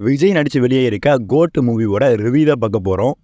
விஜய் நடித்து வெளியே இருக்க கோட் மூவியோட ரிவ்யூ தான் பார்க்க போகிறோம்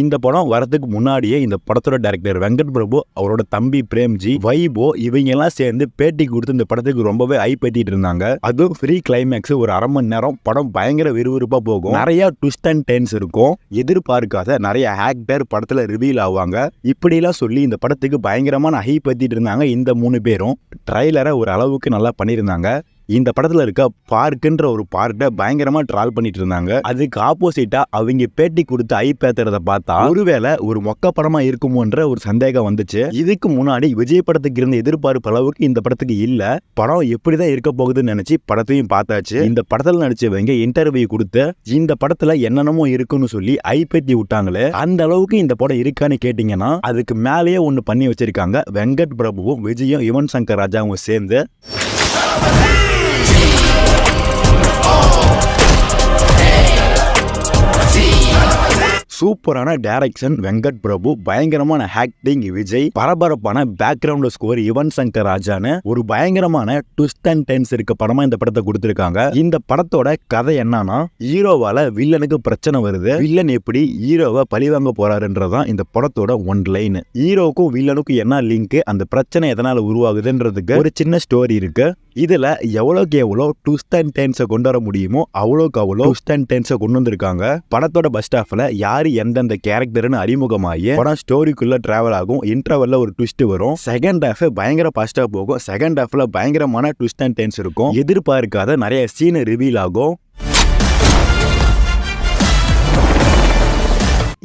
இந்த படம் வரதுக்கு முன்னாடியே இந்த படத்தோட டைரக்டர் வெங்கட் பிரபு அவரோட தம்பி பிரேம்ஜி வைபோ இவங்க எல்லாம் சேர்ந்து பேட்டி கொடுத்து இந்த படத்துக்கு ரொம்பவே ஐ பத்திட்டு இருந்தாங்க. அதுவும் ஃப்ரீ கிளைமேக்ஸ் ஒரு அரை மணி நேரம். படம் பயங்கர விறுவிறுப்பா போகும். நிறைய ட்விஸ்ட் அண்ட் டென்ஸ் இருக்கும். எதிர்பார்க்காத நிறைய ஆக்டர் படத்துல ரிவீல் ஆவாங்க. இப்படிலாம் சொல்லி இந்த படத்துக்கு பயங்கரமான ஹை பத்திட்டு இருந்தாங்க இந்த மூணு பேரும். ட்ரைலரை ஒரு அளவுக்கு நல்லா பண்ணியிருந்தாங்க. இந்த படத்துல இருக்க பார்க்குன்ற ஒரு பார்ட்டை பயங்கரமா ட்ரால் பண்ணிட்டு இருந்தாங்க. அதுக்கு ஆப்போசிட்டா அவங்க பேட்டி கொடுத்து ஐ பேத்துறத பார்த்தா ஒருவேளை ஒரு மொக்க படமா இருக்குமோன்ற ஒரு சந்தேகம் வந்துச்சு. இதுக்கு முன்னாடி விஜய் படத்துக்கு இருந்த எதிர்பார்ப்பு அளவுக்கு இந்த படத்துக்கு இல்ல. படம் எப்படிதான் இருக்க போகுதுன்னு நினைச்சு படத்தையும் பார்த்தாச்சு. இந்த படத்துல நடிச்சவங்க இன்டர்வியூ கொடுத்து இந்த படத்துல என்னென்னமோ இருக்குன்னு சொல்லி ஐ பேட்டி விட்டாங்களே அந்த அளவுக்கு இந்த படம் இருக்கான்னு கேட்டீங்கன்னா அதுக்கு மேலேயே ஒண்ணு பண்ணி வச்சிருக்காங்க. வெங்கட் பிரபுவும் விஜயும் யுவன் சங்கர் ராஜாவும் சேர்ந்து. சூப்பரான டைரக்ஷன் வெங்கட் பிரபு பயங்கரமான ஆக்டிங் விஜய் பரபரப்பான பேக்ரவுண்ட் ஸ்கோர் யுவன் சங்கர் ராஜான்னு ஒரு பயங்கரமான ட்விஸ்ட் அண்ட் டென்ஸ் இருக்க படமா இந்த படத்தை கொடுத்திருக்காங்க. இந்த படத்தோட கதை என்னன்னா ஹீரோவால வில்லனுக்கு பிரச்சனை வருது. வில்லன் எப்படி ஹீரோவை பழிவாங்க போறாருன்றதான் இந்த படத்தோட ஒன் லைன் ஹீரோவுக்கும் வில்லனுக்கும் என்ன லிங்க் அந்த பிரச்சனை எதனால உருவாகுதுன்றதுக்கு ஒரு சின்ன ஸ்டோரி இருக்கு. இதுல எவ்வளோக்கு எவ்வளோ ட்விஸ்ட் அண்ட் டென்ஸை கொண்டு வர முடியுமோ அவ்வளோக்கு அவ்வளோ ட்விஸ்ட் அண்ட் டென்ஸை கொண்டு வந்திருக்காங்க. படத்தோட பஸ் ஸ்டாஃப்ல யார் எந்தெந்த கேரக்டர்னு அறிமுகமாகி படம் ஸ்டோரிக்குள்ள டிராவல் ஆகும். இன்டர்வல்ல ஒரு ட்விஸ்ட் வரும். செகண்ட் ஹாஃப் பயங்கர பாஸ்டா போகும். செகண்ட் ஹாஃப்ல பயங்கரமான ட்விஸ்ட் அண்ட் டென்ஸ் இருக்கும். எதிர்பார்க்காத நிறைய சீன் ரிவீல் ஆகும்.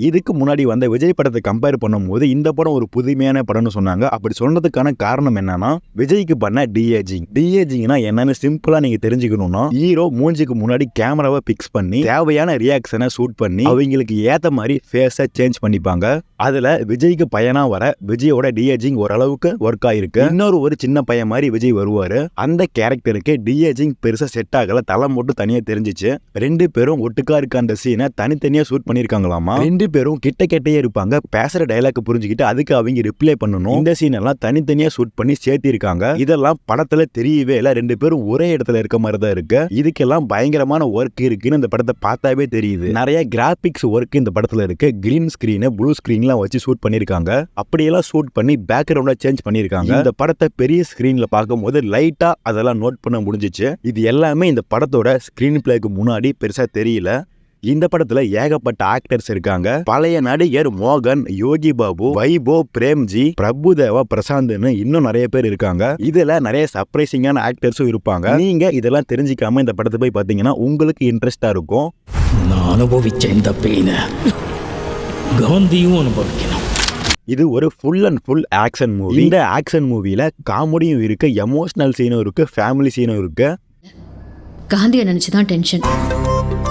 இதுக்கு முன்னாடி வந்த விஜய் படத்தை கம்பேர் பண்ணும்போது இந்த படம் ஒரு புதுமையான படம்னு சொன்னாங்க. அப்படி சொன்னதுக்கான காரணம் என்னன்னா விஜய்க்கு பண்ண டிஏஜிங் டிஏஜிங்னா என்னன்னு சிம்பிளா நீங்க தெரிஞ்சுக்கணும்னா ஹீரோ மூஞ்சிக்கு முன்னாடி கேமராவை பிக்ஸ் பண்ணி தேவையான ரியாக்ஷனை ஷூட் பண்ணி அவங்களுக்கு ஏத்த மாதிரி ஃபேஸை சேஞ்ச் பண்ணிப்பாங்க. அதுல விஜய்க்கு பையனா வர விஜயோட டிஏஜிங் ஓரளவுக்கு ஒர்க் ஆயிருக்கு. இன்னொரு ஒரு சின்ன பையன் மாதிரி விஜய் வருவாரு. அந்த கேரக்டருக்கு டிஏஜிங் பெருசா செட் ஆகல. தலை மட்டும் தனியா தெரிஞ்சிச்சு. ரெண்டு பேரும் ஒட்டுக்கா இருக்க அந்த சீனை தனித்தனியா ஷூட் பண்ணிருக்காங்களாமா? ரெண்டு பேரும் கிட்ட கிட்டே இருப்பாங்க. பேசுற டைலாக் புரிஞ்சுக்கிட்டு அதுக்கு அவங்க ரிப்ளை பண்ணணும். இந்த சீன் எல்லாம் தனித்தனியா ஷூட் பண்ணி சேர்த்திருக்காங்க. இதெல்லாம் படத்துல தெரியவே இல்ல. ரெண்டு பேரும் ஒரே இடத்துல இருக்க மாதிரி தான் இருக்கு. இதுக்கெல்லாம் பயங்கரமான ஒர்க் இருக்குன்னு இந்த படத்தை பார்த்தாவே தெரியுது. நிறைய கிராபிக்ஸ் ஒர்க் இந்த படத்துல இருக்கு. கிரீன் ஸ்கிரீன் ப்ளூ ஸ்க்ரீன்லாம் வச்சு ஷூட் பண்ணிருக்காங்க. அப்படியெல்லாம் ஷூட் பண்ணி பேக்ரவுண்டா சேஞ்ச் பண்ணிருக்காங்க. இந்த படத்தை பெரிய ஸ்கிரீன்ல பார்க்கும்போது லைட்டா அதெல்லாம் நோட் பண்ண முடிஞ்சிச்சு. இது எல்லாமே இந்த படத்தோட ஸ்கிரீன் பிளேக்கு முன்னாடி பெருசா தெரியல. இந்த படத்துல ஏகப்பட்ட ஆக்டர்ஸ் இருக்காங்க. பழைய நடிகர் மோகன் யோகி பாபு வைபோ பிரேம்ஜி பிரபுதேவா பிரசாந்த்னு இன்னும் நிறைய பேர் இருக்காங்க. இதுல நிறைய சர்ப்ரைசிங்கான ஆக்டர்ஸும் இருப்பாங்க. நீங்க இதெல்லாம் தெரிஞ்சுக்காம இந்த படத்தை போய் பாத்தீங்கன்னா உங்களுக்கு இன்ட்ரெஸ்டா இருக்கும். நான் அனுபவிச்ச இந்த பெயினை காந்தியும் அனுபவிக்கணும். இது ஒரு full and full action movie இந்த ஆக்ஷன் மூவில காமெடியும் இருக்கு எமோஷனல் சீனும் இருக்கு ஃபேமிலி சீனும் இருக்கு. காந்தியை நினைச்சுதான் டென்ஷன்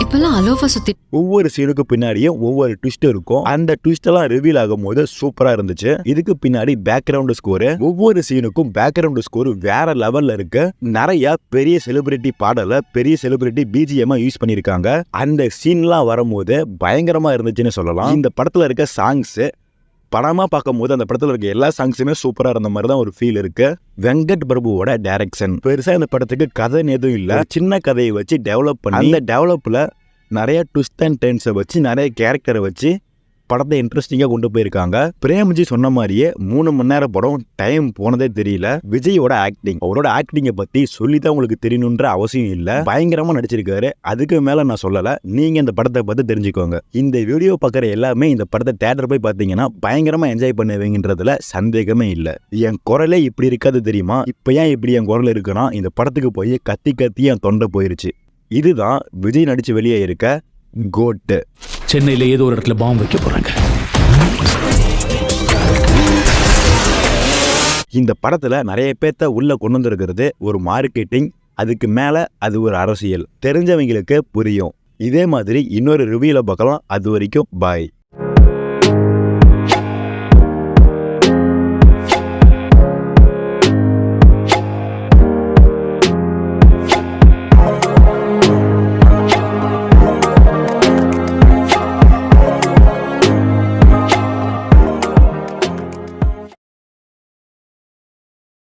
இப்பெல்லாம் அலோஃபா சுத்தி ஒவ்வொரு சீனுக்கு பின்னாடியும் ஒவ்வொரு ட்விஸ்ட் இருக்கும். அந்த ட்விஸ்ட் எல்லாம் ரிவீல் ஆகும் போது சூப்பரா இருந்துச்சு. இதுக்கு பின்னாடி பேக்ரவுண்ட் ஸ்கோர் ஒவ்வொரு சீனுக்கும் பேக்ரவுண்ட் ஸ்கோர் வேற லெவல்ல இருக்கு. நிறைய பெரிய செலிபிரிட்டி பாடல பெரிய செலிபிரிட்டி பிஜிஎம் யூஸ் பண்ணிருக்காங்க அந்த சீன்லாம் வரும்போது பயங்கரமா இருந்துச்சுன்னு சொல்லலாம். இந்த படத்துல இருக்க சாங்ஸ் படமா பார்க்கும்போது அந்த படத்துல இருக்க எல்லா சாங்ஸுமே சூப்பரா இருந்த மாதிரி தான் ஒரு ஃபீல் இருக்கு. வெங்கட் பிரபுவோட டைரக்ஷன் பெருசா இந்த படத்துக்கு கதை எதுவும் இல்ல. சின்ன கதையை வச்சு டெவலப் பண்ணி அந்த டெவலப்ல நிறைய ட்விஸ்ட் அண்ட் டென்ஸை வச்சு நிறைய கேரக்டரை வச்சு படத்தை இன்ட்ரெஸ்டிங்காக கொண்டு போயிருக்காங்க. பிரேம்ஜி சொன்ன மாதிரியே மூணு மணி நேரம் படம் டைம் போனதே தெரியல. விஜயோட ஆக்டிங் அவரோட ஆக்டிங்கை பத்தி சொல்லிதான் உங்களுக்கு தெரியணுன்ற அவசியம் இல்லை. பயங்கரமாக நடிச்சிருக்காரு. அதுக்கு மேலே நான் சொல்லலை. நீங்கள் இந்த படத்தை பார்த்து தெரிஞ்சுக்கோங்க. இந்த வீடியோ பார்க்குற எல்லாமே இந்த படத்தை தேட்டர் போய் பார்த்தீங்கன்னா பயங்கரமாக என்ஜாய் பண்ணுவீங்கன்றதுல சந்தேகமே இல்லை. என் குரலே இப்படி இருக்காது தெரியுமா? இப்போ ஏன் இப்படி என் குரல் இருக்குன்னா இந்த படத்துக்கு போய் கத்தி கத்தி என் தொண்டை போயிருச்சு. இதுதான் விஜய் நடித்து வெளியே இருக்க கோட்டு சென்னையில் ஏதோ ஒரு இடத்துல பாம்பு வைக்க போகிறாங்க இந்த படத்தில் நிறைய பேர்த்த உள்ளே கொண்டு வந்திருக்கிறது ஒரு மார்க்கெட்டிங் அதுக்கு மேலே அது ஒரு அரசியல். தெரிஞ்சவங்களுக்கு புரியும். இதே மாதிரி இன்னொரு ரிவ்யூல பார்க்கலாம். அது வரைக்கும் பாய்